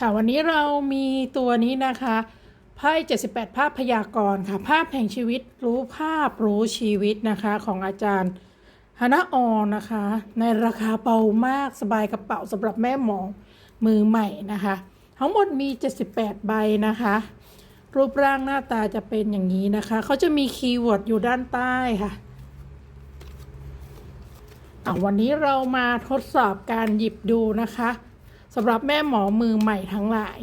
ค่ะวันนี้เรามีตัวนี้นะคะไพ่78 ภาพพยากรณ์ค่ะ ภาพแห่งชีวิตรู้ภาพรู้ชีวิตนะคะของอาจารย์ฮานาออนนะคะ ในราคาเบามากสบายกระเป๋าสำหรับแม่หมอมือใหม่นะคะ ทั้งหมดมี 78 ใบนะคะ รูปร่างหน้าตาจะเป็นอย่างนี้นะคะเขาจะมีคีย์เวิร์ดอยู่ด้านใต้ค่ะอะวันนี้เรามาทดสอบการหยิบดูนะคะ สำหรับแม่หมอมือใหม่ทั้งหลาย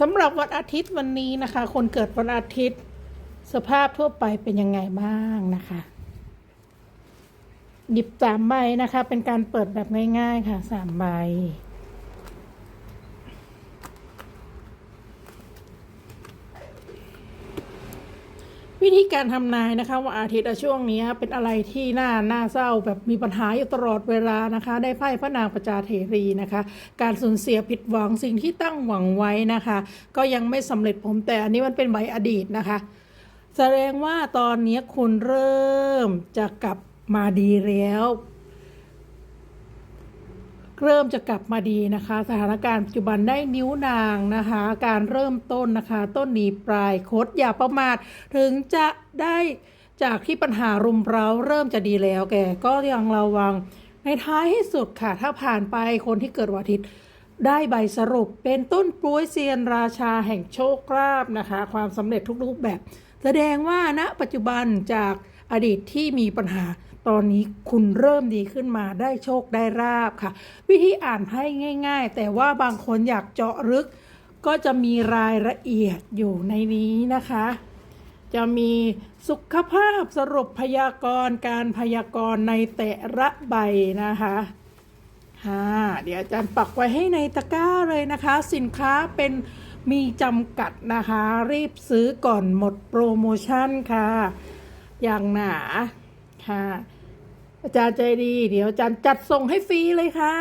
สำหรับวันอาทิตย์วันนี้นะคะ คนเกิดวันอาทิตย์สภาพทั่วไปเป็นยังไงบ้างนะคะหยิบสามใบนะคะ เป็นการเปิดแบบง่าย ๆ ค่ะสามใบ วิธีการทำนายนะคะว่าอาทิตย์ช่วงนี้เป็นอะไรที่น่าน่าเศร้าแบบมีปัญหาอยู่ตลอดเวลานะคะ ได้ไพ่พระนางประจาเทรีนะคะ การสูญเสียผิดหวังสิ่งที่ตั้งหวังไว้นะคะ ก็ยังไม่สำเร็จผมแต่อันนี้มันเป็นใบอดีตนะคะ แสดงว่าตอนนี้คุณเริ่มจะกลับมาดีแล้ว เริ่มจะกลับมาดีนะคะ สถานการณ์ปัจจุบันได้นิ้วนางนะคะ การเริ่มต้นนะคะ ต้นหนีปลายคดอย่าประมาทถึงจะได้จากที่ปัญหารุมเร้าเริ่มจะดีแล้วแกก็ยังระวังในท้ายให้สุดค่ะ ถ้าผ่านไปคนที่เกิดวันอาทิตย์ได้ใบสรุปเป็นต้นปลวยเซียนราชาแห่งโชคลาภนะคะ ความสำเร็จทุกรูปแบบ แสดงว่าณปัจจุบันจาก อดีตที่มีปัญหา ตอนนี้คุณเริ่มดีขึ้นมาได้โชคได้ราบค่ะ วิธีอ่านให้ง่าย ๆ แต่ว่าบางคนอยากเจาะลึก ก็จะมีรายละเอียดอยู่ในนี้นะคะ จะมีสุขภาพสรุปพยากรณ์การพยากรณ์ในแต่ละใบนะคะค่ะเดี๋ยวอาจารย์ปักไว้ให้ในตะกร้าเลยนะคะ สินค้าเป็นมีจำกัดนะคะ รีบซื้อก่อนหมดโปรโมชั่นค่ะ อย่างหนาค่ะ อาจารย์ใจดี เดี๋ยวอาจารย์จัดส่งให้ฟรีเลยค่ะ